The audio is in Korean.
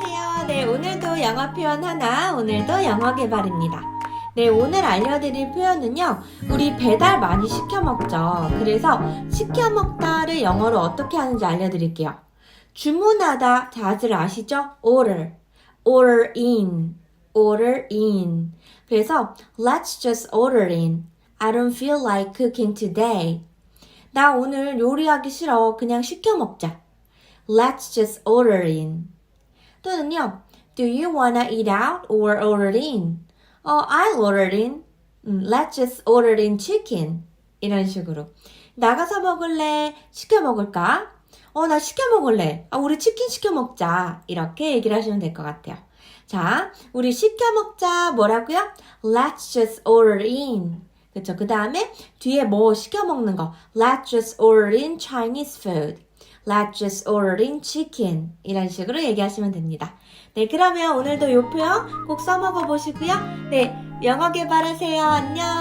안녕하세요. 네, 오늘도 영어 표현 하나, 오늘도 영어 개발입니다. 네, 오늘 알려드릴 표현은요, 우리 배달 많이 시켜 먹죠. 그래서 시켜 먹다를 영어로 어떻게 하는지 알려드릴게요. 주문하다 다들 아시죠? order, order in, order in. 그래서 let's just order in. I don't feel like cooking today. 나 오늘 요리하기 싫어. 그냥 시켜 먹자. Let's just order in. 또는요, Do you wanna eat out or order in? 어, I'll order in. 음, Let's just order in chicken. 이런 식으로. 나가서 먹을래? 시켜 먹을까? 어, 나 시켜 먹을래. 아, 우리 치킨 시켜 먹자. 이렇게 얘기를 하시면 될 것 같아요. 자, 우리 시켜 먹자. 뭐라고요? Let's just order in. 그쵸. 그 다음에 뒤에 뭐 시켜 먹는 거. Let's just order in Chinese food. Let's just order in chicken. 이런 식으로 얘기하시면 됩니다. 네, 그러면 오늘도 요 표현 꼭 써먹어 보시고요. 네, 영어 개발하세요. 안녕.